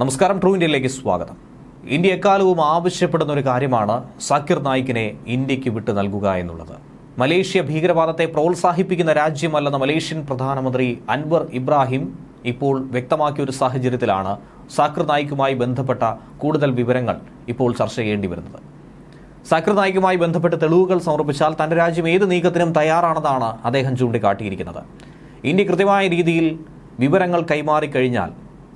നമസ്കാരം ട്രൂ ഇന്ത്യയിലേക്ക് സ്വാഗതം. ഇന്ത്യ എക്കാലവും ആവശ്യപ്പെടുന്ന ഒരു കാര്യമാണ് സാക്കിർ നായിക്കിനെ ഇന്ത്യയ്ക്ക് വിട്ടു നൽകുക എന്നുള്ളത്. മലേഷ്യ ഭീകരവാദത്തെ പ്രോത്സാഹിപ്പിക്കുന്ന രാജ്യമല്ലെന്ന മലേഷ്യൻ പ്രധാനമന്ത്രി അൻവർ ഇബ്രാഹിം ഇപ്പോൾ വ്യക്തമാക്കിയ ഒരു സാഹചര്യത്തിലാണ് സാക്കിർ നായിക്കുമായി ബന്ധപ്പെട്ട കൂടുതൽ വിവരങ്ങൾ ഇപ്പോൾ ചർച്ച ചെയ്യേണ്ടി വരുന്നത്. സാക്കിർ നായിക്കുമായി ബന്ധപ്പെട്ട് തെളിവുകൾ സമർപ്പിച്ചാൽ തന്റെ രാജ്യം ഏത് നീക്കത്തിനും തയ്യാറാണെന്നാണ് അദ്ദേഹം ചൂണ്ടിക്കാട്ടിയിരിക്കുന്നത്. ഇന്ത്യ കൃത്യമായ രീതിയിൽ വിവരങ്ങൾ കൈമാറിക്കഴിഞ്ഞാൽ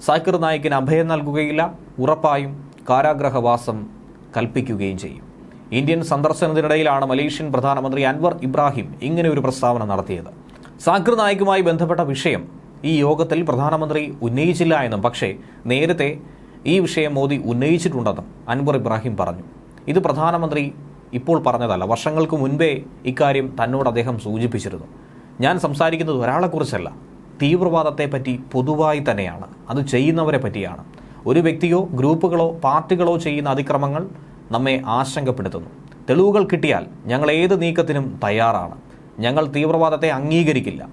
സാക്കിർ നായിക്കിന് അഭയം നൽകുകയില്ല. ഉറപ്പായും കാരാഗ്രഹവാസം കൽപ്പിക്കുകയും ചെയ്യും. ഇന്ത്യൻ സന്ദർശനത്തിനിടയിലാണ് മലേഷ്യൻ പ്രധാനമന്ത്രി അൻവർ ഇബ്രാഹിം ഇങ്ങനെ ഒരു പ്രസ്താവന നടത്തിയത്. സാക്കിർ നായിക്കുമായി ബന്ധപ്പെട്ട വിഷയം ഈ യോഗത്തിൽ പ്രധാനമന്ത്രി ഉന്നയിച്ചില്ല എന്നും പക്ഷേ നേരത്തെ ഈ വിഷയം മോദി ഉന്നയിച്ചിട്ടുണ്ടെന്നും അൻവർ ഇബ്രാഹിം പറഞ്ഞു. ഇത് പ്രധാനമന്ത്രി ഇപ്പോൾ പറഞ്ഞതല്ല. വർഷങ്ങൾക്ക് മുൻപേ ഇക്കാര്യം തന്നോട് അദ്ദേഹം സൂചിപ്പിച്ചിരുന്നു. ഞാൻ സംസാരിക്കുന്നത് ഒരാളെക്കുറിച്ചല്ല. തീവ്രവാദത്തെ പറ്റി പൊതുവായി തന്നെയാണ്. അത് ചെയ്യുന്നവരെ പറ്റിയാണ്. ഒരു വ്യക്തിയോ ഗ്രൂപ്പുകളോ പാർട്ടികളോ ചെയ്യുന്ന അതിക്രമങ്ങൾ നമ്മെ ആശങ്കപ്പെടുത്തുന്നു. തെളിവുകൾ കിട്ടിയാൽ ഞങ്ങൾ ഏത് നീക്കത്തിനും തയ്യാറാണ്. ഞങ്ങൾ തീവ്രവാദത്തെ അംഗീകരിക്കില്ല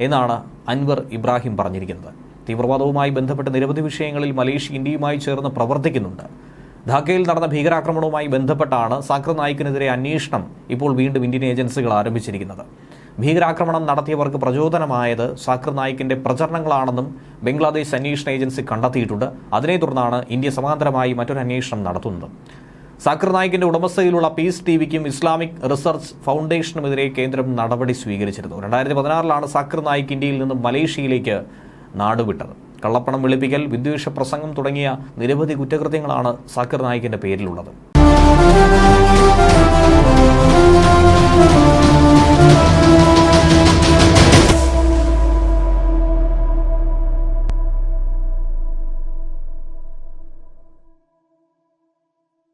എന്നാണ് അൻവർ ഇബ്രാഹിം പറഞ്ഞിരിക്കുന്നത്. തീവ്രവാദവുമായി ബന്ധപ്പെട്ട നിരവധി വിഷയങ്ങളിൽ മലേഷ്യ ഇന്ത്യയുമായി ചേർന്ന് പ്രവർത്തിക്കുന്നുണ്ട്. ധാക്കയിൽ നടന്ന ഭീകരാക്രമണവുമായി ബന്ധപ്പെട്ടാണ് സാക്ര നായിക്കിനെതിരെ അന്വേഷണം ഇപ്പോൾ വീണ്ടും ഇന്ത്യൻ ഏജൻസികൾ ആരംഭിച്ചിരിക്കുന്നത്. ഭീകരാക്രമണം നടത്തിയവർക്ക് പ്രചോദനമായത് സാക്കർ നായിക്കിന്റെ പ്രചരണങ്ങളാണെന്നും ബംഗ്ലാദേശ് അന്വേഷണ ഏജൻസി കണ്ടെത്തിയിട്ടുണ്ട്. അതിനെ തുടർന്നാണ് ഇന്ത്യ സമാന്തരമായി മറ്റൊരു അന്വേഷണം നടത്തുന്നത്. സാക്കിർ നായിക്കിന്റെ ഉടമസ്ഥയിലുള്ള പീസ് ടിവിക്കും ഇസ്ലാമിക് റിസർച്ച് ഫൗണ്ടേഷനുമെതിരെ കേന്ദ്രം നടപടി സ്വീകരിച്ചിരുന്നു. രണ്ടായിരത്തി പതിനാറിലാണ് സാക്കിർ നായിക് ഇന്ത്യയിൽ നിന്നും മലേഷ്യയിലേക്ക് നാടുവിട്ടത്. കള്ളപ്പണം വെളുപ്പിക്കൽ വിദ്വേഷ പ്രസംഗം തുടങ്ങിയ നിരവധി കുറ്റകൃത്യങ്ങളാണ് സാക്കിർ നായിക്കിന്റെ പേരിലുള്ളത്.